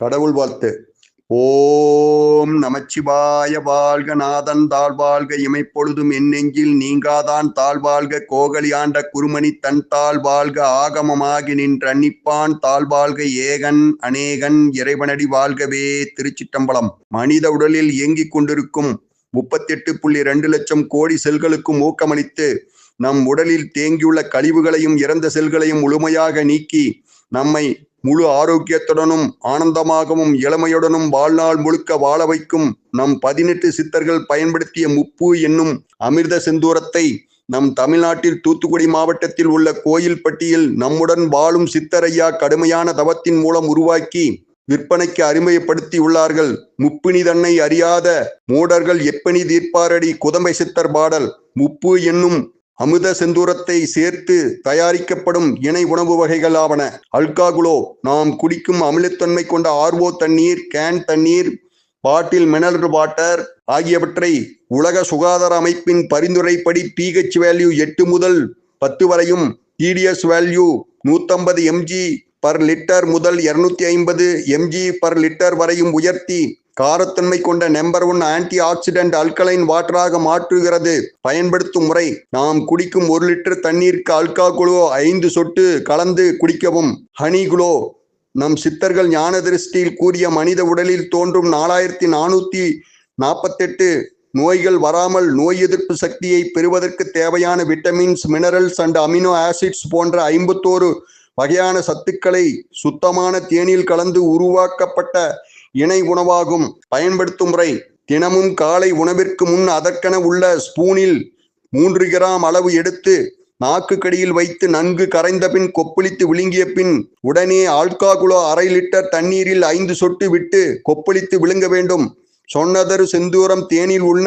கடவுள் வாழ்த்து. ஓம் நமச்சிவாய வாழ்க நாதன் தாழ்வாழ்க இமைப்பொழுதும் என் நெஞ்சில் நீங்காதான் தாழ்வாழ்க கோகலி ஆண்ட குருமணி தன் தாழ்வாழ்க ஆகமமாகி நின்றன்னிப்பான் தாழ்வாழ்க ஏகன் அநேகன் இறைவனடி வாழ்கவே திருச்சிட்டம்பலம். மனித உடலில் இயங்கிக் கொண்டிருக்கும் முப்பத்தெட்டு புள்ளி ரெண்டு லட்சம் கோடி செல்களுக்கும் ஊக்கமளித்து நம் உடலில் தேங்கியுள்ள கழிவுகளையும் இறந்த செல்களையும் முழுமையாக நீக்கி நம்மை முழு ஆரோக்கியத்துடனும் ஆனந்தமாகவும் இளமையுடனும் வாழ்நாள் முழுக்க வாழ வைக்கும் நம் பதினெட்டு சித்தர்கள் பயன்படுத்திய முப்பு என்னும் அமிர்த செந்தூரத்தை நம் தமிழ்நாட்டில் தூத்துக்குடி மாவட்டத்தில் உள்ள கோயில்பட்டியில் நம்முடன் வாழும் சித்தரையா கடுமையான தவத்தின் மூலம் உருவாக்கி விற்பனைக்கு அறிமுகப்படுத்தி உள்ளார்கள். முப்பினி தன்னை அறியாத மூடர்கள் எப்பனி தீர்ப்பாரடி குதம்பை சித்தர் பாடல். முப்பு என்னும் அமுத செந்தூரத்தை சேர்த்து தயாரிக்கப்படும் இணை உணவு வகைகள் ஆவன. அல்காகுலோ நாம் குடிக்கும் அமிலத்தன்மை கொண்ட ஆர்வோ தண்ணீர் கேன் தண்ணீர் பாட்டில் மினரல் வாட்டர் ஆகியவற்றை உலக சுகாதார அமைப்பின் பரிந்துரைப்படி பிஹெச் வேல்யூ எட்டு முதல் பத்து வரையும் டிடிஎஸ் வேல்யூ நூத்தம்பது எம்ஜி பர் லிட்டர் முதல் இருநூத்தி ஐம்பது எம்ஜி பர் லிட்டர் வரையும் உயர்த்தி காரத்தன்மை கொண்ட number one antioxidant alkaline வாட்டராக மாற்றுகிறது. பயன்படுத்தும் முறை நாம் குடிக்கும் ஒரு லிட்டர் தண்ணீருக்கு அல்கா குளோ ஐந்து சொட்டு கலந்து குடிக்கவும். ஹனி குளோ நம் சித்தர்கள் ஞான திருஷ்டியில் கூறிய மனித உடலில் தோன்றும் நாலாயிரத்தி நானூத்தி நாற்பத்தெட்டு நோய்கள் வராமல் நோய் எதிர்ப்பு சக்தியை பெறுவதற்கு தேவையான vitamins minerals and amino acids போன்ற ஐம்பத்தோரு வகையான சத்துக்களை சுத்தமான தேனில் கலந்து உருவாக்கப்பட்ட இணை உணவாகும். பயன்படுத்தும் முறை தினமும் காலை உணவிற்கு முன் அதற்கென உள்ள ஸ்பூனில் மூன்று கிராம் அளவு எடுத்து நாக்கு கடியில் வைத்து நன்கு கரைந்த பின் கொப்பளித்து விழுங்கிய பின் உடனே ஆல்காகுலோ அரை லிட்டர் தண்ணீரில் ஐந்து சொட்டு விட்டு கொப்பளித்து விழுங்க வேண்டும். சொன்னதரு செந்தூரம் தேனில் உள்ள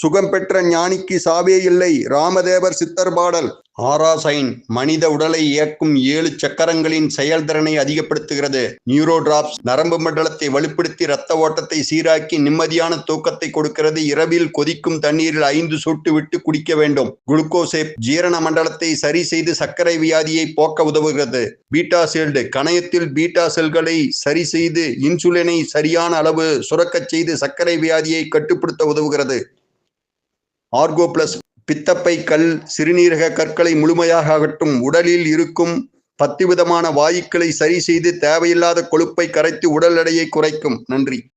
சுகம் பெற்ற ஞானிக்கு சாவே இல்லை. ராமதேவர் சித்தர் பாடல் ஆராசைன் மனித உடலை இயக்கும் ஏழு சக்கரங்களின் செயல்திறனை அதிகப்படுத்துகிறது. நியூரோடிராப்ஸ் நரம்பு மண்டலத்தை வலுப்படுத்தி இரத்த ஓட்டத்தை சீராக்கி நிம்மதியான தூக்கத்தை கொடுக்கிறது. இரவில் கொதிக்கும் தண்ணீரில் ஐந்து சொட்டு விட்டு குடிக்க வேண்டும். குளுக்கோசேப் ஜீரண மண்டலத்தை சரி செய்து சர்க்கரை வியாதியை போக்க உதவுகிறது. பீட்டா செல்டு கணையத்தில் பீட்டா செல்களை சரி செய்து இன்சுலினை சரியான அளவு சுரக்கச் செய்து சர்க்கரை வியாதியை கட்டுப்படுத்த உதவுகிறது. ஆர்கோ பிளஸ் பித்தப்பை கல் சிறுநீரக கற்களை முழுமையாக அகற்றும் உடலில் இருக்கும் பத்து விதமான வாயுக்களை சரி செய்து தேவையில்லாத கொழுப்பை கரைத்து உடல் எடையை குறைக்கும். நன்றி.